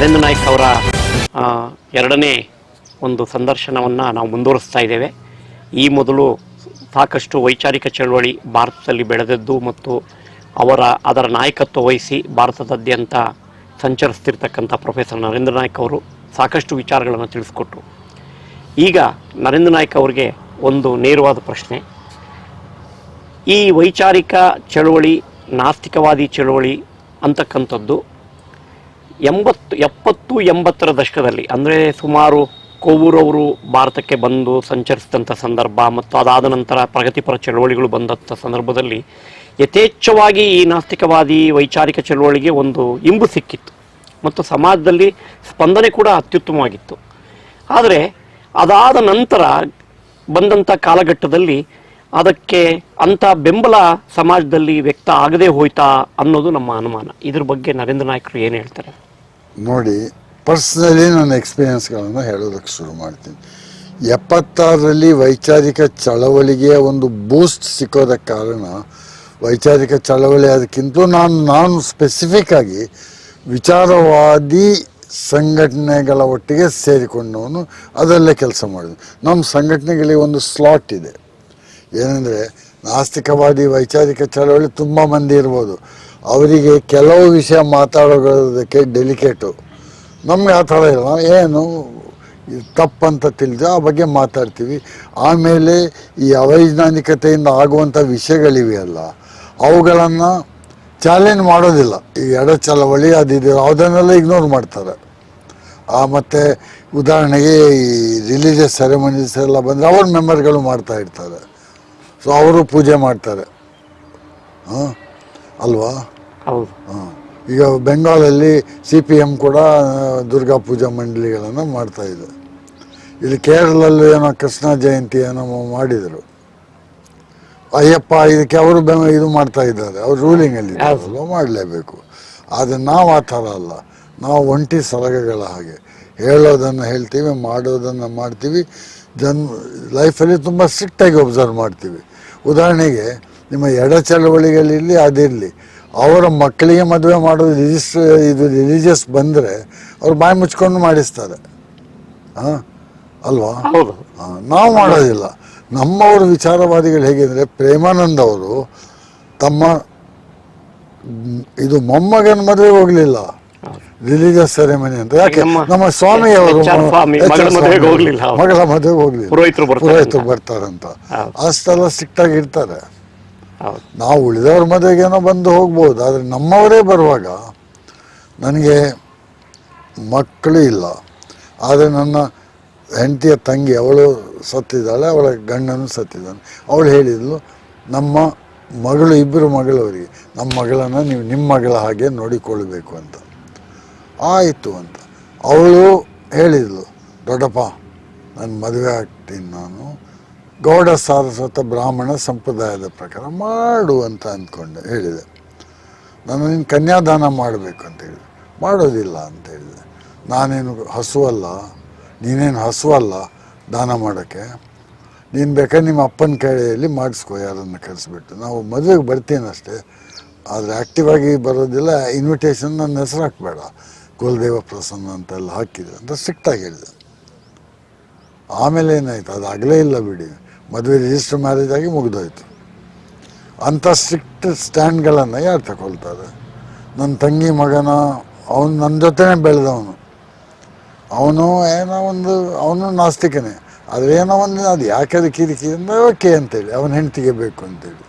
ನರೇಂದ್ರ ನಾಯ್ಕ ಅವರ ಎರಡನೇ ಒಂದು ಸಂದರ್ಶನವನ್ನು ನಾವು ಮುಂದುವರಿಸ್ತಾ ಇದ್ದೇವೆ. ಈ ಮೊದಲು ಸಾಕಷ್ಟು ವೈಚಾರಿಕ ಚಳವಳಿ ಭಾರತದಲ್ಲಿ ಬೆಳೆದದ್ದು ಮತ್ತು ಅವರ, ಅದರ ನಾಯಕತ್ವ ವಹಿಸಿ ಭಾರತದಾದ್ಯಂತ ಸಂಚರಿಸ್ತಿರ್ತಕ್ಕಂಥ ಪ್ರೊಫೆಸರ್ ನರೇಂದ್ರ ನಾಯ್ಕ್ ಅವರು ಸಾಕಷ್ಟು ವಿಚಾರಗಳನ್ನು ತಿಳಿಸ್ಕೊಟ್ರು. ಈಗ ನರೇಂದ್ರ ನಾಯ್ಕ್ ಅವರಿಗೆ ಒಂದು ನೇರವಾದ ಪ್ರಶ್ನೆ. ಈ ವೈಚಾರಿಕ ಚಳವಳಿ, ನಾಸ್ತಿಕವಾದಿ ಚಳವಳಿ ಅಂತಕ್ಕಂಥದ್ದು ಎಂಬತ್ತು, ಎಪ್ಪತ್ತು, ಎಂಬತ್ತರ ದಶಕದಲ್ಲಿ, ಅಂದರೆ ಸುಮಾರು ಕೋವೂರವರು ಭಾರತಕ್ಕೆ ಬಂದು ಸಂಚರಿಸಿದಂಥ ಸಂದರ್ಭ ಮತ್ತು ಅದಾದ ನಂತರ ಪ್ರಗತಿಪರ ಚಳವಳಿಗಳು ಬಂದಂಥ ಸಂದರ್ಭದಲ್ಲಿ ಯಥೇಚ್ಛವಾಗಿ ಈ ನಾಸ್ತಿಕವಾದಿ ವೈಚಾರಿಕ ಚಳವಳಿಗೆ ಒಂದು ಇಂಬು ಸಿಕ್ಕಿತ್ತು. ಮತ್ತು ಸಮಾಜದಲ್ಲಿ ಸ್ಪಂದನೆ ಕೂಡ ಅತ್ಯುತ್ತಮವಾಗಿತ್ತು. ಆದರೆ ಅದಾದ ನಂತರ ಬಂದಂಥ ಕಾಲಘಟ್ಟದಲ್ಲಿ ಅದಕ್ಕೆ ಅಂಥ ಬೆಂಬಲ ಸಮಾಜದಲ್ಲಿ ವ್ಯಕ್ತ ಆಗದೆ ಹೋಯ್ತಾ ಅನ್ನೋದು ನಮ್ಮ ಅನುಮಾನ. ಇದ್ರ ಬಗ್ಗೆ ನರೇಂದ್ರ ನಾಯಕರು ಏನು ಹೇಳ್ತಾರೆ? ನೋಡಿ ಪರ್ಸ್ನಲಿ ನನ್ನ ಎಕ್ಸ್ಪೀರಿಯನ್ಸ್ಗಳನ್ನು ಹೇಳೋದಕ್ಕೆ ಶುರು ಮಾಡ್ತೀನಿ. ಎಪ್ಪತ್ತಾರರಲ್ಲಿ ವೈಚಾರಿಕ ಚಳವಳಿಗೆ ಒಂದು ಬೂಸ್ಟ್ ಸಿಕ್ಕೋದಕ್ಕೆ ಕಾರಣ, ವೈಚಾರಿಕ ಚಳವಳಿ ಅದಕ್ಕಿಂತ ನಾನು ನಾನು ಸ್ಪೆಸಿಫಿಕ್ ಆಗಿ ವಿಚಾರವಾದಿ ಸಂಘಟನೆಗಳ ಒಟ್ಟಿಗೆ ಸೇರಿಕೊಂಡವನು ಅದರಲ್ಲೇ ಕೆಲಸ ಮಾಡಿದ್ವಿ ನಮ್ಮ ಸಂಘಟನೆಗಳಿಗೆ ಒಂದು ಸ್ಲಾಟ್ ಇದೆ. ಏನಂದರೆ, ನಾಸ್ತಿಕವಾದಿ ವೈಚಾರಿಕ ಚಳವಳಿ ತುಂಬ ಮಂದಿ ಇರ್ಬೋದು. ಅವರಿಗೆ ಕೆಲವು ವಿಷಯ ಮಾತಾಡೋದಕ್ಕೆ ಡೆಲಿಕೇಟು ನಮಗೆ ಆ ಥರ ಇಲ್ಲ. ಏನು ತಪ್ಪಂತ ತಿಳಿದು ಆ ಬಗ್ಗೆ ಮಾತಾಡ್ತೀವಿ. ಆಮೇಲೆ ಈ ಅವೈಜ್ಞಾನಿಕತೆಯಿಂದ ಆಗುವಂಥ ವಿಷಯಗಳಿವೆಯಲ್ಲ ಅವುಗಳನ್ನು ಚಾಲೆಂಜ್ ಮಾಡೋದಿಲ್ಲ. ಈ ಎಡ ಚಳವಳಿ ಅದಿದೆ ಅದನ್ನೆಲ್ಲ ಇಗ್ನೋರ್ ಮಾಡ್ತಾರೆ. ಮತ್ತು ಉದಾಹರಣೆಗೆ ಈ ರಿಲಿಜಿಯಸ್ ಸೆರೆಮನೀಸ್ ಎಲ್ಲ ಬಂದರೆ ಅವ್ರ ಮೆಂಬರ್ಗಳು ಮಾಡ್ತಾ ಇರ್ತಾರೆ. ಸೊ ಅವರು ಪೂಜೆ ಮಾಡ್ತಾರೆ. ಹಾಂ ಅಲ್ವಾ? ಹೌದು. ಹಾಂ. ಈಗ ಬೆಂಗಾಲಲ್ಲಿ ಸಿ ಪಿ ಎಂ ಕೂಡ ದುರ್ಗಾ ಪೂಜಾ ಮಂಡಳಿಗಳನ್ನು ಮಾಡ್ತಾ ಇದೆ. ಇಲ್ಲಿ ಕೇರಳದಲ್ಲಿ ಏನೋ ಕೃಷ್ಣ ಜಯಂತಿ ಏನೋ ಮಾಡಿದರು. ಅಯ್ಯಪ್ಪ ಇದಕ್ಕೆ ಅವರು ಬೆ ಇದು ಮಾಡ್ತಾ ಇದ್ದಾರೆ. ಅವ್ರು ರೂಲಿಂಗಲ್ಲಿ ಮಾಡಲೇಬೇಕು. ಆದರೆ ನಾವು ಆ ಥರ ಅಲ್ಲ. ನಾವು ಒಂಟಿ ಸಲಗಗಳ ಹಾಗೆ. ಹೇಳೋದನ್ನು ಹೇಳ್ತೀವಿ ಮಾಡೋದನ್ನು ಮಾಡ್ತೀವಿ. ಜನ್ ಲೈಫಲ್ಲಿ ತುಂಬ ಸ್ಟ್ರಿಕ್ಟಾಗಿ ಒಬ್ಸರ್ವ್ ಮಾಡ್ತೀವಿ. ಉದಾಹರಣೆಗೆ ನಿಮ್ಮ ಎಡ ಚಳವಳಿಗಳಿರಲಿ ಅದಿರಲಿ. ಅವರ ಮಕ್ಕಳಿಗೆ ಮದುವೆ ಮಾಡೋದು ರಿಜಿಸ್ಟ್ರ್ ಇದು ರಿಲಿಜಿಯಸ್ ಬಂದರೆ ಅವ್ರು ಬಾಯಿ ಮುಚ್ಕೊಂಡು ಮಾಡಿಸ್ತಾರೆ. ಹಾಂ ಅಲ್ವಾ? ಆ, ನಾವು ಮಾಡೋದಿಲ್ಲ. ನಮ್ಮವರು ವಿಚಾರವಾದಿಗಳು ಹೇಗೆಂದರೆ ಪ್ರೇಮಾನಂದ್ ಅವರು ತಮ್ಮ ಇದು ಮೊಮ್ಮಗನ ಮದುವೆ ಹೋಗಲಿಲ್ಲ. ರಿಲಿಜಿಯಸ್ ಸೆರೆಮನಿ ಅಂತ. ಯಾಕೆ? ನಮ್ಮ ಸ್ವಾಮಿಯವರು ಮಗಳ ಮದುವೆಗೆ ಹೋಗ್ಲಿಲ್ಲ. ಹೋಗಲಿಲ್ಲ. ಪುರೋಹಿತರು ಬರ್ತಾರೆ ಪುರೋಹಿತರು ಅಂತ. ಬರ್ತಾರಂತ. ಅಷ್ಟೆಲ್ಲ ಸ್ಟ್ರಿಕ್ಟಾಗಿ ಇರ್ತಾರೆ. ಹೌದು ನಾವು ಉಳಿದವ್ರ ಮದುವೆಗೇನೋ ಬಂದು ಹೋಗ್ಬೋದು, ಆದರೆ ನಮ್ಮವರೇ ಬರುವಾಗ ನನಗೆ ಮಕ್ಕಳು ಇಲ್ಲ. ಆದರೆ ನನ್ನ ಹೆಂಡತಿಯ ತಂಗಿ, ಅವಳು ಸತ್ತಿದ್ದಾಳೆ, ಅವಳ ಗಂಡನು ಸತ್ತಿದ್ದಾನೆ. ಅವಳು ಹೇಳಿದ್ಲು, ನಮ್ಮ ಮಗಳು ಇಬ್ಬರು ಮಗಳವರಿಗೆ, ನಮ್ಮ ಮಗಳನ್ನು ನೀವು ನಿಮ್ಮ ಮಗಳ ಹಾಗೆ ನೋಡಿಕೊಳ್ಬೇಕು ಅಂತ. ಆಯಿತು ಅಂತ. ಅವಳು ಹೇಳಿದ್ಲು, ದೊಡ್ಡಪ್ಪ, ನಾನು ಮದುವೆ ಆಗ್ತೀನಿ ನಾನು. ಗೌಡ ಸಾರಸ್ವತ ಬ್ರಾಹ್ಮಣ ಸಂಪ್ರದಾಯದ ಪ್ರಕಾರ ಮಾಡು ಅಂತ ಅಂದ್ಕೊಂಡೆ, ಹೇಳಿದೆ. ನಾನು ನಿನ್ನ ಕನ್ಯಾದಾನ ಮಾಡಬೇಕು ಅಂತ ಹೇಳಿದೆ. ಮಾಡೋದಿಲ್ಲ ಅಂತ ಹೇಳಿದೆ. ನಾನೇನು ಹಸುವಲ್ಲ, ನೀನೇನು ಹಸುವಲ್ಲ ದಾನ ಮಾಡೋಕ್ಕೆ? ನೀನು ಬೇಕಾದ್ರೆ ನಿಮ್ಮ ಅಪ್ಪನ ಕೈಯಲ್ಲಿ ಮಾಡಿಸ್ಕೊ, ಯಾರನ್ನು ಕರೆಸ್ಬಿಟ್ಟು. ನಾವು ಮದುವೆಗೆ ಬರ್ತೀನಷ್ಟೇ ಆದರೆ ಆ್ಯಕ್ಟಿವ್ ಆಗಿ ಬರೋದಿಲ್ಲ ಇನ್ವಿಟೇಷನ್ ನನ್ನ ಹೆಸರು ಹಾಕಬೇಡ. ಕುಲದೇವ ಪ್ರಸನ್ನ ಅಂತೆಲ್ಲ ಹಾಕಿದೆ ಅಂತ ಸ್ಟ್ರಿಕ್ಟಾಗಿ ಹೇಳಿದೆ. ಆಮೇಲೆ ಏನಾಯ್ತು? ಅದು ಆಗಲೇ ಇಲ್ಲ ಬಿಡಿ. ಮದುವೆ ರಿಜಿಸ್ಟರ್ ಮ್ಯಾರೇಜ್ ಆಗಿ ಮುಗಿದೋಯ್ತು. ಅಂಥ ಸ್ಟ್ರಿಕ್ಟ್ ಸ್ಟ್ಯಾಂಡ್ಗಳನ್ನು ಯಾರು ತಗೊಳ್ತಾರೆ? ನನ್ನ ತಂಗಿ ಮಗನ, ಅವನು ನನ್ನ ಜೊತೆನೇ ಬೆಳೆದವನು. ಅವನು ಏನೋ ಒಂದು, ಅವನು ನಾಸ್ತಿಕನೇ. ಆದರೆ ಏನೋ ಒಂದು ಅದು ಯಾಕೆ ಅದು ಕಿರಿಕಿರಿ ಅಂದರೆ ಓಕೆ ಅಂತೇಳಿ, ಅವನ ಹೆಂಡತಿಗೆ ಬೇಕು ಅಂತೇಳಿ.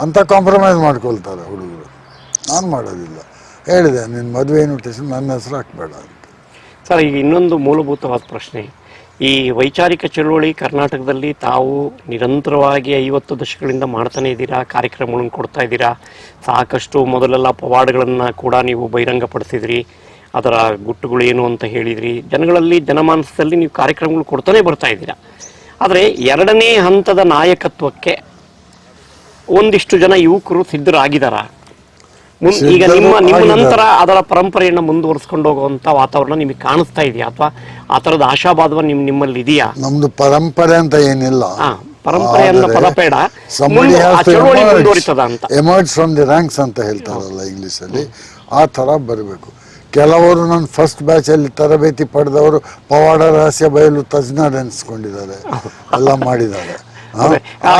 ಅಂತ ಕಾಂಪ್ರಮೈಸ್ ಮಾಡ್ಕೊಳ್ತಾರೆ ಹುಡುಗರು. ನಾನು ಮಾಡೋದಿಲ್ಲ. ಹೇಳಿದೆ ನಿನ್ನ ಮದುವೆ ಇನ್ವಿಟೇಷನ್ ನನ್ನ ಹೆಸರು ಹಾಕಬೇಡ ಅಂತ. ಸರ್, ಈಗ ಇನ್ನೊಂದು ಮೂಲಭೂತವಾದ ಪ್ರಶ್ನೆ. ಈ ವೈಚಾರಿಕ ಚಳುವಳಿ ಕರ್ನಾಟಕದಲ್ಲಿ ತಾವು ನಿರಂತರವಾಗಿ ಐವತ್ತು ದಶಕಗಳಿಂದ ಮಾಡ್ತಾನೆ ಇದ್ದೀರಾ, ಕಾರ್ಯಕ್ರಮಗಳನ್ನು ಕೊಡ್ತಾ ಇದ್ದೀರಾ? ಸಾಕಷ್ಟು ಮೊದಲೆಲ್ಲ ಪವಾಡಗಳನ್ನು ಕೂಡ ನೀವು ಬಹಿರಂಗಪಡಿಸಿದ್ರಿ. ಅದರ ಗುಟ್ಟುಗಳು ಏನು ಅಂತ ಹೇಳಿದ್ರಿ. ಜನಗಳಲ್ಲಿ ಜನಮಾನಸದಲ್ಲಿ ನೀವು ಕಾರ್ಯಕ್ರಮಗಳು ಕೊಡ್ತಾನೆ ಬರ್ತಾ ಇದ್ದೀರಾ. ಆದರೆ ಎರಡನೇ ಹಂತದ ನಾಯಕತ್ವಕ್ಕೆ ಒಂದಿಷ್ಟು ಜನ ಯುವಕರು ಸಿದ್ಧರಾಗಿದ್ದಾರಾ? ಈಗ ನಿಮ್ಮ ನಿಮ್ಮ ನಂತರ ಅದರ ಪರಂಪರೆಯನ್ನ ಮುಂದುವರಿಸ್ಕೊಂಡು ಹೋಗುವಂತ ವಾತಾವರಣ ನಿಮಗೆ ಕಾಣಿಸ್ತಾ ಇದೆಯಾ? ಅಥವಾ ಆ ತರದ ಆಶಾಭಾದವ ನಿಮ್ ನಿಮ್ಮಲ್ಲಿ ಇದೆಯಾ? ನಮ್ದು ಪರಂಪರೆ ಅಂತ ಏನಿಲ್ಲ. ಪರಂಪರೆ ಅನ್ನೋ ಪದ ಬೇಡ ಚಳವಳಿ. ಮುಂದುವರಿತದ ಅಂತ. ಎಮರ್ಜ್ ಫ್ರಮ್ ದಿ ರ್ಯಾಂಕ್ಸ್ ಅಂತ ಹೇಳ್ತಾರಲ್ಲ ಇಂಗ್ಲಿಷ್ ಅಲ್ಲಿ ಆ ತರ ಬರಬೇಕು. ಕೆಲವರು ನನ್ನ ಫಸ್ಟ್ ಬ್ಯಾಚಲ್ಲಿ ತರಬೇತಿ ಪಡೆದವರು ಪವಾಡ ರಹಸ್ಯ ಬಯಲು ತಜ್ಞ ಅನ್ಸ್ಕೊಂಡಿದ್ದಾರೆ ಎಲ್ಲ ಮಾಡಿದ್ದಾರೆ.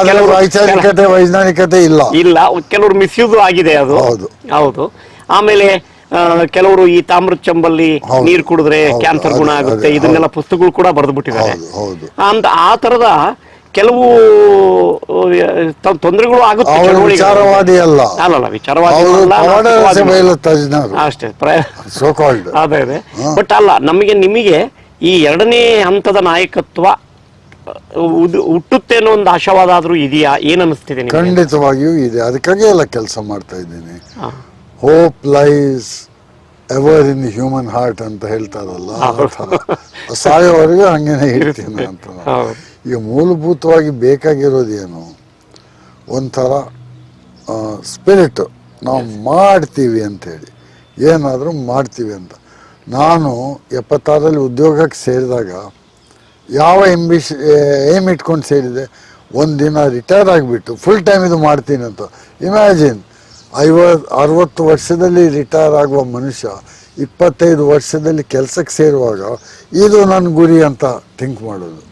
ಕೆಲವರು- ವೈಚಾರಿಕತೆ ವೈಜ್ಞಾನಿಕತೆ ಇಲ್ಲ. ಇಲ್ಲ ಕೆಲವರು ಮಿಸ್ಯೂಸ್ ಆಗಿದೆ ಅದು. ಹೌದು. ಹೌದು. ಆಮೇಲೆ ಕೆಲವರು ಈ ತಾಮ್ರದ ಚಂಬಲ್ಲಿ. ನೀರು ಕುಡಿದ್ರೆ ಕ್ಯಾನ್ಸರ್ ಗುಣ ಆಗುತ್ತೆ. ಇದನ್ನೆಲ್ಲ ಪುಸ್ತಕಗಳು ಕೂಡ ಬರೆದು ಬಿಟ್ಟಿದ್ದಾರೆ ಅಂತ ಆ ತರದ ಕೆಲವು ತೊಂದರೆಗಳು ಆಗುತ್ತೆ ವಿಚಾರವಾದಿ ಅಲ್ಲ. ವಿಚಾರವಾದಿ ಅಲ್ಲ, ತಜ್ಞರು ಅಷ್ಟೇ ಅದೇ ಅದೇ. ಬಟ್ ಅಲ್ಲ ನಮಗೆ ನಿಮಗೆ ಈ ಎರಡನೇ ಹಂತದ ನಾಯಕತ್ವ ಹುಟ್ಟುತ್ತೆ ಅನ್ನೋ ಒಂದು ಆಶಾವಾದ ಆದ್ರೂ ಇದೆಯಾ? ಏನ್ ಅನಿಸ್ತಿದೆ ನಿಮ್ಗೆ? ಖಂಡಿತವಾಗಿಯೂ ಇದೆ. ಅದಕ್ಕಾಗಿ ಎಲ್ಲ ಕೆಲಸ ಮಾಡ್ತಾ ಇದ್ದೀನಿ. ಹಾ. Hope lies ever in human heart ಅಂತ ಹೇಳ್ತಾರಲ್ಲ ಆ ಥರ. ಸಾಯೋವರೆಗೂ ಹಂಗೇನೆ ಹೇಳ್ತೀನಿ ಅಂತ. ನಾನು. ಹೌದು. ಈಗ ಮೂಲಭೂತವಾಗಿ ಬೇಕಾಗಿರೋದೇನು? ಒಂಥರ ಸ್ಪಿರಿಟ್ ನಾವು ಮಾಡ್ತೀವಿ ಅಂತೇಳಿ. ಏನಾದರೂ ಮಾಡ್ತೀವಿ ಅಂತ. ನಾನು ಎಪ್ಪತ್ತಾರಲ್ಲಿ ಉದ್ಯೋಗಕ್ಕೆ ಸೇರಿದಾಗ ಯಾವ ಎಂಬಿಷ್ ಏಮ್ ಇಟ್ಕೊಂಡು ಸೇರಿದೆ ಒಂದು ದಿನ ರಿಟೈರ್ ಆಗಿಬಿಟ್ಟು ಫುಲ್ ಟೈಮ್ ಇದು ಮಾಡ್ತೀನಿ ಅಂತ. ಇಮ್ಯಾಜಿನ್ ಐವತ್ತು ಅರವತ್ತು ವರ್ಷದಲ್ಲಿ ರಿಟೈರ್ ಆಗುವ ಮನುಷ್ಯ ಇಪ್ಪತ್ತೈದು ವರ್ಷದಲ್ಲಿ ಕೆಲಸಕ್ಕೆ ಸೇರುವಾಗ ಇದು ನನ್ನ ಗುರಿ ಅಂತ ಥಿಂಕ್ ಮಾಡೋದು.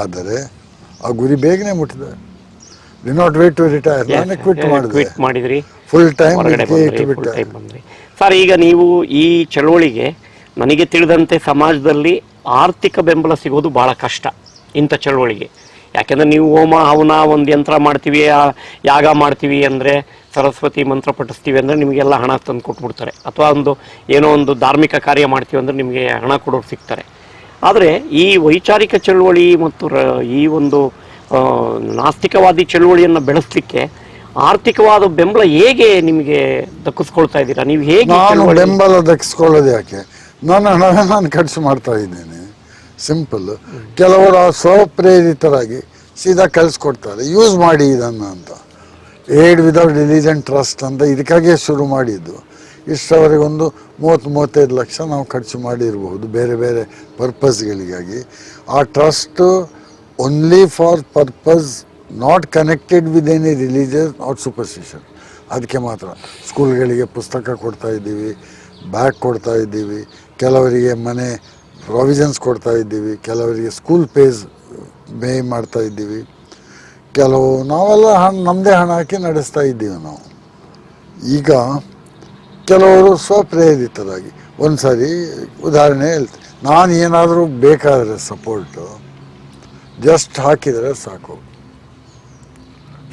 ಆದರೆ ಆ ಗುರಿ ಬೇಗನೆ ಮುಟ್ಟಿದೆ did not wait to retire ನಾನು ಕ್ವಿಟ್ ಮಾಡಿದೆ. ಮಾಡಿದ್ರಿ. ಫುಲ್ ಟೈಮ್ ಹೊರಗಡೆ ಬಂದ್ರಿ ಬಂದ್ರಿ. ಸರ್ ಈಗ ನೀವು ಈ ಚಳುವಳಿಗೆ ನನಗೆ ತಿಳಿದಂತೆ ಸಮಾಜದಲ್ಲಿ ಆರ್ಥಿಕ ಬೆಂಬಲ ಸಿಗೋದು ಭಾಳ ಕಷ್ಟ ಇಂಥ ಚಳುವಳಿಗೆ. ಯಾಕೆಂದರೆ ನೀವು ಹೋಮ ಹವನ ಒಂದು ಯಂತ್ರ ಮಾಡ್ತೀವಿ ಯಾಗ ಮಾಡ್ತೀವಿ ಅಂದರೆ ಸರಸ್ವತಿ ಮಂತ್ರ ಪಠಿಸ್ತೀವಿ ಅಂದರೆ ನಿಮಗೆಲ್ಲ ಹಣ ತಂದು ಕೊಟ್ಬಿಡ್ತಾರೆ. ಅಥವಾ ಒಂದು ಏನೋ ಒಂದು ಧಾರ್ಮಿಕ ಕಾರ್ಯ ಮಾಡ್ತೀವಿ ಅಂದರೆ ನಿಮಗೆ ಹಣ ಕೊಡೋರು ಸಿಗ್ತಾರೆ. ಆದರೆ ಈ ವೈಚಾರಿಕ ಚಳುವಳಿ ಮತ್ತು ರ- ಈ ಒಂದು ನಾಸ್ತಿಕವಾದಿ ಚಳುವಳಿಯನ್ನು ಬೆಳೆಸಲಿಕ್ಕೆ ಆರ್ಥಿಕವಾದ ಬೆಂಬಲ ಹೇಗೆ ನಿಮಗೆ ದಕ್ಕಿಸ್ಕೊಳ್ತಾ ಇದ್ದೀರಾ? ನೀವು ಹೇಗೆ ನಾನು ಬೆಂಬಲ ದಕ್ಕಿಸ್ಕೊಳ್ಳೋದು ಯಾಕೆ? ನನ್ನ ಹಣ ನಾನು ಖರ್ಚು ಮಾಡ್ತಾ ಇದ್ದೇನೆ. ಸಿಂಪಲ್ ಕೆಲವರು ಸ್ವಪ್ರೇರಿತರಾಗಿ ಸೀದಾ ಕಳಿಸ್ಕೊಡ್ತಾರೆ. ಯೂಸ್ ಮಾಡಿ ಇದನ್ನು ಅಂತ. ಏಡ್ ವಿದೌಟ್ ರಿಲಿಜನ್ ಟ್ರಸ್ಟ್ ಅಂತ ಇದಕ್ಕಾಗಿಯೇ ಶುರು ಮಾಡಿದ್ದು. ಇಷ್ಟವರೆಗೊಂದು ಮೂವತ್ತು, ಮೂವತ್ತೈದು ಲಕ್ಷ ನಾವು ಖರ್ಚು ಮಾಡಿರಬಹುದು ಬೇರೆ ಬೇರೆ ಪರ್ಪಸ್ಗಳಿಗಾಗಿ ಆ trust only for purpose not connected with any religious not superstition ಅದಕ್ಕೆ ಮಾತ್ರ. ಸ್ಕೂಲ್ಗಳಿಗೆ ಪುಸ್ತಕ ಕೊಡ್ತಾ ಇದ್ದೀವಿ ಬ್ಯಾಗ್ ಕೊಡ್ತಾ ಇದ್ದೀವಿ. ಕೆಲವರಿಗೆ ಮನೆ ಪ್ರಾವಿಷನ್ಸ್ ಕೊಡ್ತಾ ಇದ್ದೀವಿ, ಕೆಲವರಿಗೆ ಸ್ಕೂಲ್ ಪೇಸ್ ಮೇ ಮಾಡ್ತಾ ಇದ್ದೀವಿ. ಕೆಲವು ನಾವೆಲ್ಲ ಹಣ ನಮ್ಮದೇ ಹಣ ಹಾಕಿ ನಡೆಸ್ತಾ ಇದ್ದೀವಿ ನಾವು. ಈಗ ಕೆಲವರು ಸ್ವಪ್ರೇರಿತರಾಗಿ ಒಂದು ಸಾರಿ ಉದಾಹರಣೆ ಹೇಳ್ತೀನಿ. ನಾನು ಏನಾದರೂ ಬೇಕಾದರೆ ಸಪೋರ್ಟು ಜಸ್ಟ್ ಹಾಕಿದರೆ ಸಾಕು.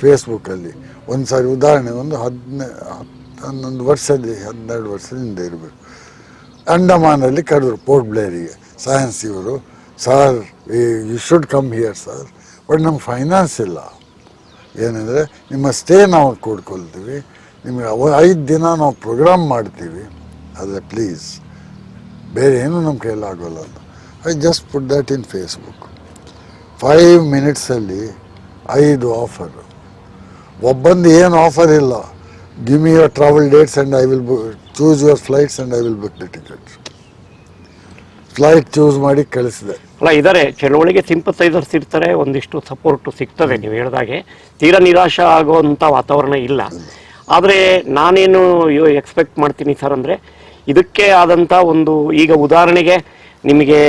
ಫೇಸ್ಬುಕ್ಕಲ್ಲಿ ಒಂದು ಸಾರಿ ಉದಾಹರಣೆ ಒಂದು ಹದಿನೈ ಹತ್ತು ಹನ್ನೊಂದು ವರ್ಷದ ಹನ್ನೆರಡು ವರ್ಷದಿಂದ ಇರಬೇಕು. ಅಂಡಮಾನಲ್ಲಿ ಕರೆದ್ರು ಪೋರ್ಟ್ ಬ್ಲೇರಿಗೆ. ಸೈನ್ಸ್ ಇವರು, sir you should come here sir but ನಮ್ಮ ಫೈನಾನ್ಸ್ ಇಲ್ಲ. ಏನಂದರೆ, ನಿಮ್ಮ ಸ್ಟೇ ನಾವು ಕೊಡ್ಕೊಳ್ತೀವಿ. ನಿಮಗೆ ಅವ, ಐದು ದಿನ ನಾವು ಪ್ರೋಗ್ರಾಮ್ ಮಾಡ್ತೀವಿ. ಆದರೆ ಪ್ಲೀಸ್ ಬೇರೆ ಏನೂ ನಮ್ಮ ಕೈಲಾಗೋಲ್ಲ ಅಂತ. I just put that in Facebook five ಮಿನಿಟ್ಸಲ್ಲಿ ಐದು ಆಫರ್ ಒಬ್ಬಂದು ಏನು ಆಫರ್ ಇಲ್ಲ. Give your travel dates and I will will choose your flights and I will book the tickets. Flight choose ಮಾಡಿ ಕಳಿಸಿದೆ. ಅಲ್ಲ ಇದಾರೆ ಚಳವಳಿಗೆ ಸಿಂಪಸೈಸರ್ಸ್ ಇರ್ತಾರೆ ಒಂದಿಷ್ಟು ಸಪೋರ್ಟ್ ಸಿಗ್ತದೆ ನೀವು ಹೇಳ್ದಾಗೆ. ತೀರಾ ನಿರಾಶ ಆಗುವಂಥ ವಾತಾವರಣ ಇಲ್ಲ. ಆದರೆ ನಾನೇನು ಎಕ್ಸ್ಪೆಕ್ಟ್ ಮಾಡ್ತೀನಿ ಸರ್ ಅಂದರೆ ಇದಕ್ಕೆ ಆದಂಥ ಒಂದು ಈಗ ಉದಾಹರಣೆಗೆ ನಿಮಗೆ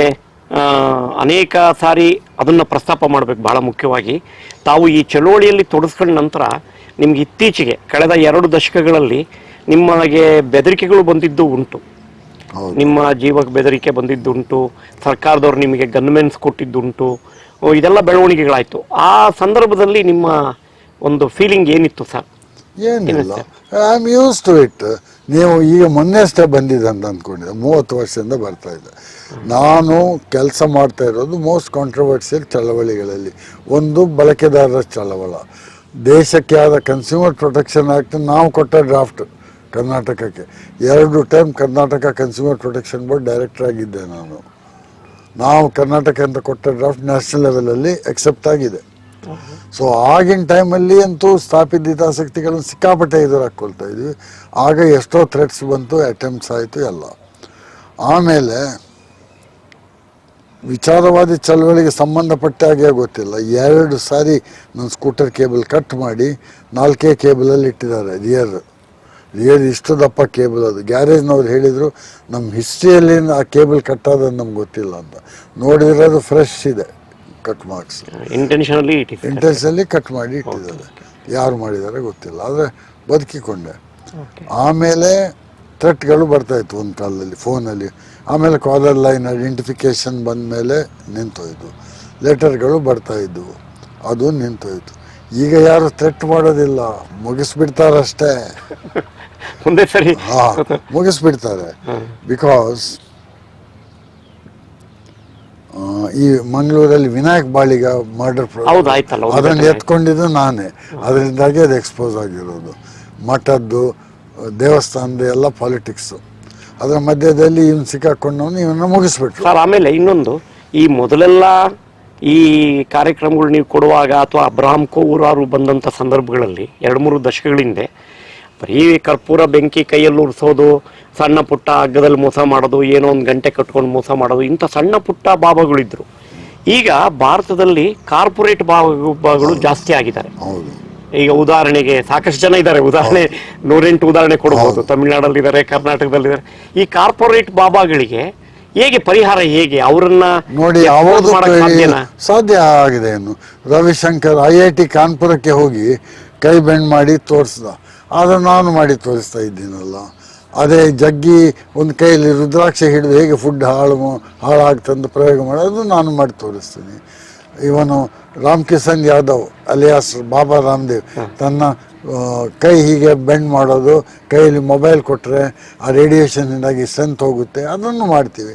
ಅನೇಕ ಸಾರಿ ಅದನ್ನು ಪ್ರಸ್ತಾಪ ಮಾಡಬೇಕು ಬಹಳ ಮುಖ್ಯವಾಗಿ. ತಾವು ಈ ಚಳುವಳಿಯಲ್ಲಿ ತೊಡಸ್ಕೊಂಡ ನಂತರ ನಿಮ್ಗೆ ಇತ್ತೀಚೆಗೆ ಕಳೆದ ಎರಡು ದಶಕಗಳಲ್ಲಿ ನಿಮಗೆ ಬೆದರಿಕೆಗಳು ಬಂದಿದ್ದು ಉಂಟು. ನಿಮ್ಮ ಜೀವಕ್ಕೆ ಬೆದರಿಕೆ ಬಂದಿದ್ದುಂಟು ಸರ್ಕಾರದವ್ರು ನಿಮಗೆ ಗನ್ಮೆನ್ಸ್ ಕೊಟ್ಟಿದ್ದುಂಟು ಇದೆಲ್ಲ ಬೆಳವಣಿಗೆಗಳಾಯಿತು. ಆ ಸಂದರ್ಭದಲ್ಲಿ ನಿಮ್ಮ ಒಂದು ಫೀಲಿಂಗ್ ಏನಿತ್ತು ಸರ್? ಏನಿಲ್ಲ. I am use to it ನೀವು ಈಗ ಮೊನ್ನೆ ಅಷ್ಟೇ ಬಂದಿದೆ ಅಂತ ಅಂದ್ಕೊಂಡಿದ್ದೆ. ಮೂವತ್ತು ವರ್ಷದಿಂದ ಬರ್ತಾ ಇದೆ. ನಾನು ಕೆಲಸ ಮಾಡ್ತಾ ಇರೋದು ಮೋಸ್ಟ್ ಕಾಂಟ್ರವರ್ಸಿಯಲ್ ಚಳವಳಿಗಳಲ್ಲಿ. ಒಂದು ಬಳಕೆದಾರರ ಚಳವಳ. ದೇಶಕ್ಕೆ ಆದ ಕನ್ಸ್ಯೂಮರ್ ಪ್ರೊಟೆಕ್ಷನ್ ಆ್ಯಕ್ಟ್ ನಾವು ಕೊಟ್ಟ ಡ್ರಾಫ್ಟ್ ಕರ್ನಾಟಕಕ್ಕೆ. ಎರಡು time Karnataka consumer protection board director ಆಗಿದ್ದೆ ನಾನು. ನಾವು ಕರ್ನಾಟಕ ಅಂತ ಕೊಟ್ಟ ಡ್ರಾಫ್ಟ್ ನ್ಯಾಷನಲ್ ಲೆವೆಲಲ್ಲಿ ಎಕ್ಸೆಪ್ಟ್ ಆಗಿದೆ. ಸೊ ಆಗಿನ ಟೈಮಲ್ಲಿ ಅಂತೂ ಸ್ಥಾಪಿತ ಹಿತಾಸಕ್ತಿಗಳನ್ನು ಸಿಕ್ಕಾಪಟ್ಟೆ ಎದುರಾಕೊಳ್ತಾ ಇದ್ವಿ. ಆಗ ಎಷ್ಟೋ ಥ್ರೆಟ್ಸ್ ಬಂತು ಅಟೆಂಪ್ಟ್ಸ್ ಆಯಿತು ಎಲ್ಲ. ಆಮೇಲೆ ವಿಚಾರವಾದಿ ಚಳವಳಿಗೆ ಸಂಬಂಧಪಟ್ಟ ಹಾಗೆ ಗೊತ್ತಿಲ್ಲ. ಎರಡು ಸಾರಿ ನನ್ನ ಸ್ಕೂಟರ್ ಕೇಬಲ್ ಕಟ್ ಮಾಡಿ ನಾಲ್ಕೇ ಕೇಬಲಲ್ಲಿ ಇಟ್ಟಿದ್ದಾರೆ ರಿಯರ್. ರಿಯರ್ ಇಷ್ಟು ದಪ್ಪ ಕೇಬಲ್ ಅದು. ಗ್ಯಾರೇಜ್ನವ್ರು ಹೇಳಿದರು ನಮ್ಮ ಹಿಸ್ಟ್ರಿಯಲ್ಲಿ ಆ ಕೇಬಲ್ ಕಟ್ ಆದ ನಮ್ಗೆ ಗೊತ್ತಿಲ್ಲ ಅಂತ. ನೋಡಿದ್ರೆ ಅದು ಫ್ರೆಶ್ ಇದೆ cut marks. Intentionally intentionally intentionally cut ಮಾಡಿ ಇಟ್ಟಿದ್ದಾರೆ. ಯಾರು ಮಾಡಿದ್ದಾರೆ ಗೊತ್ತಿಲ್ಲ. ಆದರೆ ಬದುಕಿಕೊಂಡೆ. ಆಮೇಲೆ ಥ್ರೆಟ್ಗಳು ಬರ್ತಾಯಿತ್ತು ಒಂದು ಕಾಲದಲ್ಲಿ ಫೋನಲ್ಲಿ ಆಮೇಲೆ ಕಾಲರ್ ಲೈನ್ ಐಡೆಂಟಿಫಿಕೇಶನ್ ಬಂದ ಮೇಲೆ ನಿಂತೋಯ್ತು ಲೆಟರ್ಗಳು ಬರ್ತಾ ಇದ್ದವು ಅದು ನಿಂತೋಯ್ತು. ಈಗ ಯಾರು ಥ್ರೆಟ್ ಮಾಡೋದಿಲ್ಲ. ಮುಗಿಸ್ಬಿಡ್ತಾರಷ್ಟೇ. ಒಂದೇ ಸರಿ. ಹಾ ಮುಗಿಸ್ಬಿಡ್ತಾರೆ. ಬಿಕಾಸ್ ಈ ಮಂಗಳೂರಲ್ಲಿ ವಿನಾಯಕ್ ಬಾಳಿಗ ಮರ್ಡರ್ ಅದನ್ನು ಎತ್ಕೊಂಡಿದ್ದು ನಾನೇ. ಅದರಿಂದಾಗಿ ಅದು ಎಕ್ಸ್ಪೋಸ್ ಆಗಿರೋದು. ಮಠದ್ದು ದೇವಸ್ಥಾನದ ಎಲ್ಲ ಪಾಲಿಟಿಕ್ಸು ಅದರ ಮಧ್ಯದಲ್ಲಿ ಇವನು ಸಿಕ್ಕಾಕೊಂಡವನು ಇವನ್ನ ಮುಗಿಸ್ಬಿಟ್ರು. ಸರ್ ಆಮೇಲೆ ಇನ್ನೊಂದು ಈ ಮೊದಲೆಲ್ಲ ಈ ಕಾರ್ಯಕ್ರಮಗಳು ನೀವು ಕೊಡುವಾಗ ಅಥವಾ ಅಬ್ರಹಾಂ ಕೋವೂರಾರು ಬಂದಂಥ ಸಂದರ್ಭಗಳಲ್ಲಿ ಎರಡು ಮೂರು ದಶಕಗಳ ಹಿಂದೆ ಬರೀ ಕರ್ಪೂರ ಬೆಂಕಿ ಕೈಯಲ್ಲಿ ಉರಿಸೋದು ಸಣ್ಣ ಪುಟ್ಟ ಹಗ್ಗದಲ್ಲಿ ಮೋಸ ಮಾಡೋದು ಏನೋ ಒಂದು ಗಂಟೆ ಕಟ್ಕೊಂಡು ಮೋಸ ಮಾಡೋದು ಇಂಥ ಸಣ್ಣ ಪುಟ್ಟ ಬಾಬಾಗಳಿದ್ರು ಈಗ ಭಾರತದಲ್ಲಿ ಕಾರ್ಪೊರೇಟ್ ಬಾಬಾಗಳು ಜಾಸ್ತಿ ಆಗಿದ್ದಾರೆ. ಹೌದು. ಈಗ ಉದಾಹರಣೆಗೆ ಸಾಕಷ್ಟು ಜನ ಇದ್ದಾರೆ. ಉದಾಹರಣೆ ನೂರೆಂಟು ಉದಾಹರಣೆ ಕೊಡಬಹುದು ತಮಿಳುನಾಡಲ್ಲಿ ಇದ್ದಾರೆ ಕರ್ನಾಟಕದಲ್ಲಿದ್ದಾರೆ. ಈ ಕಾರ್ಪೊರೇಟ್ ಬಾಬಾಗಳಿಗೆ ಹೇಗೆ ಪರಿಹಾರ ಹೇಗೆ? ಅವರನ್ನ ನೋಡಿ ಯಾವುದು ಸಾಧ್ಯ ಆಗಿದೆ ಏನು? ರವಿಶಂಕರ್ ಐ ಐ ಟಿ ಕಾನ್ಪುರಕ್ಕೆ ಹೋಗಿ ಕೈ ಬೆಂಡ್ ಮಾಡಿ ತೋರಿಸ್ದ. ಆದ್ರೆ ನಾನು ಮಾಡಿ ತೋರಿಸ್ತಾ ಇದ್ದೀನಲ್ಲ. ಅದೇ ಜಗ್ಗಿ ಒಂದು ಕೈಯಲ್ಲಿ ರುದ್ರಾಕ್ಷಿ ಹಿಡಿದು ಹೇಗೆ ಫುಡ್ ಹಾಳು ಹಾಳಾಗ್ತಂದು ಪ್ರಯೋಗ ಮಾಡೋದು ನಾನು ಮಾಡಿ ತೋರಿಸ್ತೀನಿ. ಇವನು ರಾಮ್ ಯಾದವ್ ಅಲಿಯಾಸ್ ಬಾಬಾ ರಾಮದೇವ್ ತನ್ನ ಕೈ ಹೀಗೆ ಬೆಂಡ್ ಮಾಡೋದು ಕೈಯಲ್ಲಿ ಮೊಬೈಲ್ ಕೊಟ್ಟರೆ ಆ ರೇಡಿಯೇಷನ್ನಿಂದಾಗಿ ಸ್ಟ್ರೆಂತ್ ಹೋಗುತ್ತೆ ಅದನ್ನು ಮಾಡ್ತೀವಿ.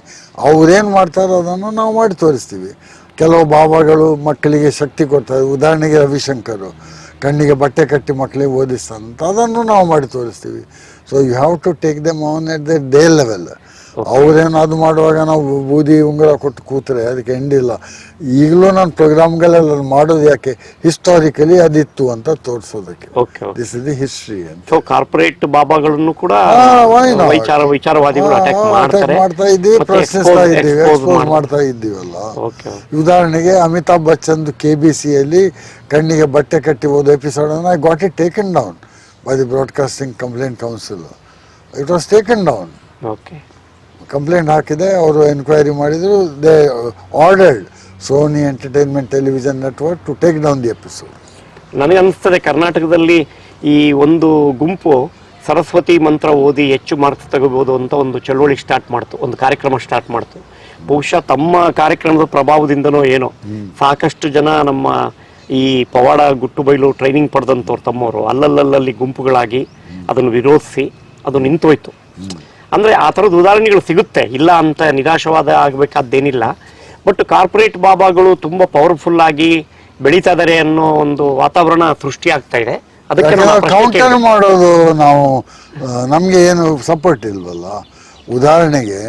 ಅವ್ರೇನು ಮಾಡ್ತಾರೋ ಅದನ್ನು ನಾವು ಮಾಡಿ ತೋರಿಸ್ತೀವಿ. ಕೆಲವು ಬಾಬಾಗಳು ಮಕ್ಕಳಿಗೆ ಶಕ್ತಿ ಕೊಡ್ತಾರೆ. ಉದಾಹರಣೆಗೆ ರವಿಶಂಕರು ಕಣ್ಣಿಗೆ ಬಟ್ಟೆ ಕಟ್ಟಿ ಮಕ್ಕಳಿಗೆ ಓದಿಸ್ತಾನಂತ ಅದನ್ನು ನಾವು ಮಾಡಿ ತೋರಿಸ್ತೀವಿ. So you have to take them on at the day level ಅವ್ರೇನು ಅದು ಮಾಡುವಾಗ ನಾವು ಬೂದಿ ಉಂಗುರ ಕೊಟ್ಟು ಕೂತ್ರೆ ಅದಕ್ಕೆ ಎಂಡಿಲ್ಲ ಈಗಲೂ ನಾನು ಪ್ರೋಗ್ರಾಮ್ಗಳೆಲ್ಲ ಮಾಡೋದು ಯಾಕೆ? ಹಿಸ್ಟಾರಿಕಲಿ ಅದಿತ್ತು ಅಂತ ತೋರಿಸೋದಕ್ಕೆ. ದಿಸ್ ಇಸ್ ದಿ ಹಿಸ್ಟ್ರಿ ಅಂತ. ಕಾರ್ಪೊರೇಟ್ ಬಾಬಾಗಳನ್ನು ಕೂಡ? ವಿಚಾರ ವಿಚಾರವಾದಿಗಳು ಅಟ್ಯಾಕ್ ಮಾಡ್ತಾರೆ ಮಾಡ್ತಾ ಇದ್ದೀವಿ ಪ್ರಶ್ನಿಸ್ತಾ ಇದ್ದೀವಿ ಎಕ್ಸ್ಪೋಸ್. ಮಾಡ್ತಾ ಇದ್ದೀವಲ್ಲ. ಉದಾಹರಣೆಗೆ ಅಮಿತಾಬ್ ಬಚ್ಚನ್ ಕೆ ಬಿ ಸಿಯಲ್ಲಿ ಕಣ್ಣಿಗೆ ಬಟ್ಟೆ ಕಟ್ಟಿ ಹೋದ episode I got it taken down by the broadcasting complaint council it was taken down okay complaint ಹಾಕಿದೆ ಅವರು ಎನ್ಕ್ವೈರಿ ಮಾಡಿದರು they ordered Sony entertainment television network to take down the episode ನನಗೆ ಅನಿಸ್ತದೆ ಕರ್ನಾಟಕದಲ್ಲಿ ಈ ಒಂದು ಗುಂಪು ಸರಸ್ವತಿ ಮಂತ್ರ ಓದಿ ಹೆಚ್ಚು ಮಾರ್ಕ್ಸ್ ತಗೋಬಹುದು ಅಂತ ಒಂದು ಚಳುವಳಿ ಸ್ಟಾರ್ಟ್ ಮಾಡ್ತು ಒಂದು ಕಾರ್ಯಕ್ರಮ ಸ್ಟಾರ್ಟ್ ಮಾಡ್ತು. ಬಹುಶಃ ತಮ್ಮ ಕಾರ್ಯಕ್ರಮದ ಪ್ರಭಾವದಿಂದನೋ ಏನೋ. ಸಾಕಷ್ಟು ಜನ ನಮ್ಮ ಈ ಪವಾಡ ಗುಟ್ಟು ಬೈಲು ಟ್ರೈನಿಂಗ್ ಪಡೆದಂಥವ್ರು ತಮ್ಮವರು. ಅಲ್ಲಲ್ಲಲ್ಲಿ ಗುಂಪುಗಳಾಗಿ ಅದನ್ನು ವಿರೋಧಿಸಿ ಅದು ನಿಂತೋಯ್ತು. ಅಂದ್ರೆ ಆ ಥರದ ಉದಾಹರಣೆಗಳು ಸಿಗುತ್ತೆ. ಇಲ್ಲ ಅಂತ ನಿರಾಶವಾದ ಆಗಬೇಕಾದ್ದೇನಿಲ್ಲ. ಬಟ್ ಕಾರ್ಪೊರೇಟ್ ಬಾಬಾಗಳು ತುಂಬಾ ಪವರ್ಫುಲ್ ಆಗಿ ಬೆಳೀತಾ ಇದಾರೆ ಅನ್ನೋ ಒಂದು ವಾತಾವರಣ ಸೃಷ್ಟಿ ಆಗ್ತಾ ಇದೆ. ಅದಕ್ಕೆ ಕೌಂಟರ್ ಮಾಡೋದು ನಾವು ನಮಗೆ ಏನು ಸಪೋರ್ಟ್ ಇಲ್ವಲ್ಲ? ಉದಾಹರಣೆಗೆ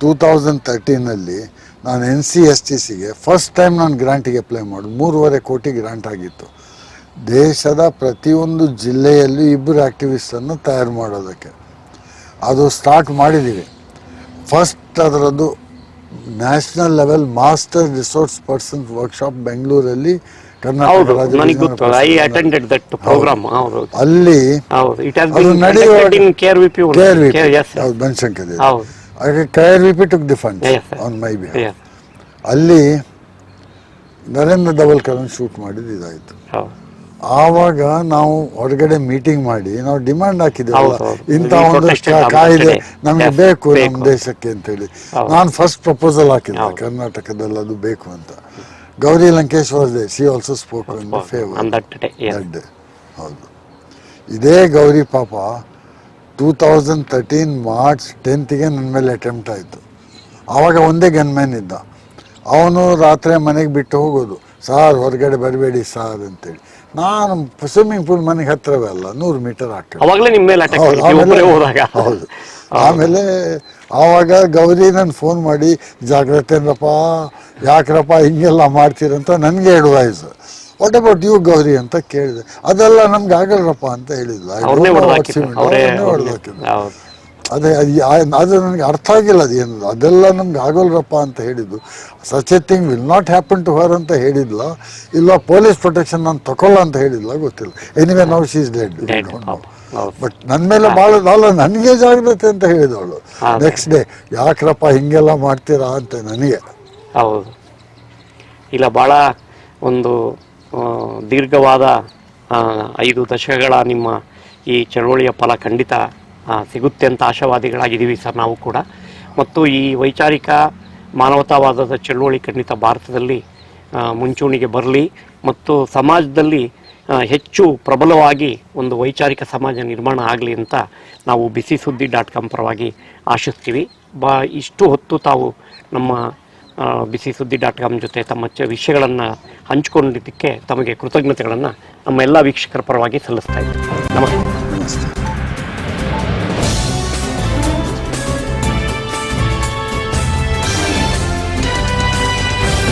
ಟೂ ತೌಸಂಡ್ ತರ್ಟೀನಲ್ಲಿ ನಾನು ಎನ್ ಸಿ ಎಸ್ ಟಿ ಸಿಗೆ ಫಸ್ಟ್ ಟೈಮ್ ನಾನು ಗ್ರಾಂಟಿಗೆ ಅಪ್ಲೈ ಮಾಡೋದು. ಮೂರುವರೆ ಕೋಟಿ ಗ್ರಾಂಟ್ ಆಗಿತ್ತು. ದೇಶದ ಪ್ರತಿಯೊಂದು ಜಿಲ್ಲೆಯಲ್ಲೂ ಇಬ್ಬರು ಆ್ಯಕ್ಟಿವಿಸ್ಟನ್ನು ತಯಾರು ಮಾಡೋದಕ್ಕೆ. ಅದು ಸ್ಟಾರ್ಟ್ ಮಾಡಿದ್ದೀವಿ ಫಸ್ಟ್ ಅದರದ್ದು national level master resource person workshop ಬೆಂಗಳೂರಲ್ಲಿ ಹೌದು ನನಗೆ ವಿಜ್ಞಾನ ಗೊತ್ತು ಐ ಅಟೆಂಡೆಡ್ ದಟ್ ಪ್ರೋಗ್ರಾಮ್ ಹೌದು. ಅಲ್ಲಿ ಹೌದು. ಇಟ್ ಹ್ಯಾಸ್ ಅದು ಬಿನ್ ನಡೆಯುವ- in care V P care V S ಹೌದು ಬನಶಂಕರಿ ಹೌದು. ಹಾಗೆ care V P took the fund on my B ಅಲ್ಲಿ ನರೇಂದ್ರ ಧವಲ್ಕರ್ ಶೂಟ್ ಮಾಡಿದ್ದು ಇದಾಯಿತು. ಹೌದು. ಆವಾಗ ನಾವು ಹೊರಗಡೆ ಮೀಟಿಂಗ್ ಮಾಡಿ ನಾವು ಡಿಮ್ಯಾಂಡ್ ಹಾಕಿದ್ದೇವೆ. ಇಂಥ ಒಂದು ಕಾಯ್ದೆ. ನಮಗೆ ಬೇಕು. ನಮ್ಮ ದೇಶಕ್ಕೆ ಅಂತೇಳಿ. ನಾನು ಫಸ್ಟ್ ಪ್ರಪೋಸಲ್ ಹಾಕಿದ್ದೆ. ಕರ್ನಾಟಕದಲ್ಲಿ ಅದು ಬೇಕು ಅಂತ Gauri Lankesh was there she also spoke in favour that day ಹೌದು ಇದೇ ಗೌರಿ ಪಾಪ ಟೂ ತೌಸಂಡ್ ತರ್ಟೀನ್ ಮಾರ್ಚ್ ಟೆಂತ್ಗೆ ನನ್ನ ಮೇಲೆ ಅಟೆಂಪ್ಟ್ ಆಯಿತು ಆವಾಗ ಒಂದೇ ಗನ್ಮ್ಯಾನ್ ಇದ್ದ ಅವನು ರಾತ್ರಿ ಮನೆಗೆ ಬಿಟ್ಟು ಹೋಗೋದು ಸಾರ್ ಹೊರಗಡೆ ಬರಬೇಡಿ ಸಾರ್ ಅಂತೇಳಿ. ನಾನು ಸ್ವಿಮ್ಮಿಂಗ್ ಪೂಲ್ ಮನೆಗೆ ಹತ್ರವೇ ಅಲ್ಲ ನೂರು ಮೀಟರ್ ಅವಾಗಲೇ ನಿಮ್ಮ ಮೇಲೆ ಅಟ್ಯಾಕ್ ಹೌದು, ಆಮೇಲೆ- ಹೋದಾಗ ಹೌದು. ಆಮೇಲೆ ಆವಾಗ ಗೌರಿ ನನ್ನ ಫೋನ್ ಮಾಡಿ ಜಾಗ್ರತೆನಪ್ಪ ಯಾಕ್ರಪ್ಪ ಹಿಂಗೆಲ್ಲ ಮಾಡ್ತೀರಂತ ನನಗೆ advice what about you Gauri? ಅಂತ ಕೇಳಿದೆ. ಅದೆಲ್ಲ ನಮ್ಗೆ ಆಗಲ್ರಪ್ಪ ಅಂತ ಹೇಳಿದ್ಲು. ಅವ್ರನ್ನೇ. ಅವರೇ ಹೌದು. ಅದೇ ಅದು ನನಗೆ ಅರ್ಥ ಆಗಿಲ್ಲ ಅದು ಏನು ಅದೆಲ್ಲ ನಮ್ಗೆ ಆಗೋಲ್ರಪ್ಪ ಅಂತ ಹೇಳಿದ್ದು. Such a thing will not happen to her ಅಂತ ಹೇಳಿದ್ಲ. ಇಲ್ಲ ಪೊಲೀಸ್ ಪ್ರೊಟೆಕ್ಷನ್ ನಾನು ತಗೊಳ್ಳ ಅಂತ ಹೇಳಿದ್ಲ ಗೊತ್ತಿಲ್ಲ. Anyway now she is dead. But ನನ್ನ ಮೇಲೆ ಭಾಳ ಅಲ್ಲ ನನಗೆ ಜಾಗ್ರತೆ ಅಂತ ಹೇಳಿದವಳು ನೆಕ್ಸ್ಟ್ ಡೇ ಯಾಕ್ರಪ್ಪ ಹಿಂಗೆಲ್ಲ ಮಾಡ್ತೀರಾ ಅಂತ ನನಗೆ. ಹೌದು. ಇಲ್ಲ ಭಾಳ ಒಂದು ದೀರ್ಘವಾದ ಐದು ದಶಕಗಳ ನಿಮ್ಮ ಈ ಚಳವಳಿಯ ಫಲ ಖಂಡಿತ ಸಿಗುತ್ತೆ ಅಂತ ಆಶಾವಾದಿಗಳಾಗಿದ್ದೀವಿ ಸರ್ ನಾವು ಕೂಡ. ಮತ್ತು ಈ ವೈಚಾರಿಕ ಮಾನವತಾವಾದದ ಚಳುವಳಿ ಖಂಡಿತ ಭಾರತದಲ್ಲಿ ಮುಂಚೂಣಿಗೆ ಬರಲಿ ಮತ್ತು ಸಮಾಜದಲ್ಲಿ ಹೆಚ್ಚು ಪ್ರಬಲವಾಗಿ ಒಂದು ವೈಚಾರಿಕ ಸಮಾಜ ನಿರ್ಮಾಣ ಆಗಲಿ ಅಂತ ನಾವು ಬಿಸಿ ಸುದ್ದಿ ಡಾಟ್ ಕಾಮ್ ಪರವಾಗಿ ಆಶಿಸ್ತೀವಿ. ಬಾ, ಇಷ್ಟು ಹೊತ್ತು ತಾವು ನಮ್ಮ ಬಿಸಿ ಸುದ್ದಿ ಡಾಟ್ ಕಾಮ್ ಜೊತೆ ತಮ್ಮ ಚ, ವಿಷಯಗಳನ್ನು ಹಂಚಿಕೊಂಡಿದ್ದಕ್ಕೆ ತಮಗೆ ಕೃತಜ್ಞತೆಗಳನ್ನು ನಮ್ಮ ಎಲ್ಲ ವೀಕ್ಷಕರ ಪರವಾಗಿ ಸಲ್ಲಿಸ್ತಾ ಇದ್ದೀವಿ. ನಮಸ್ತೆ. ನಮಸ್ತೆ.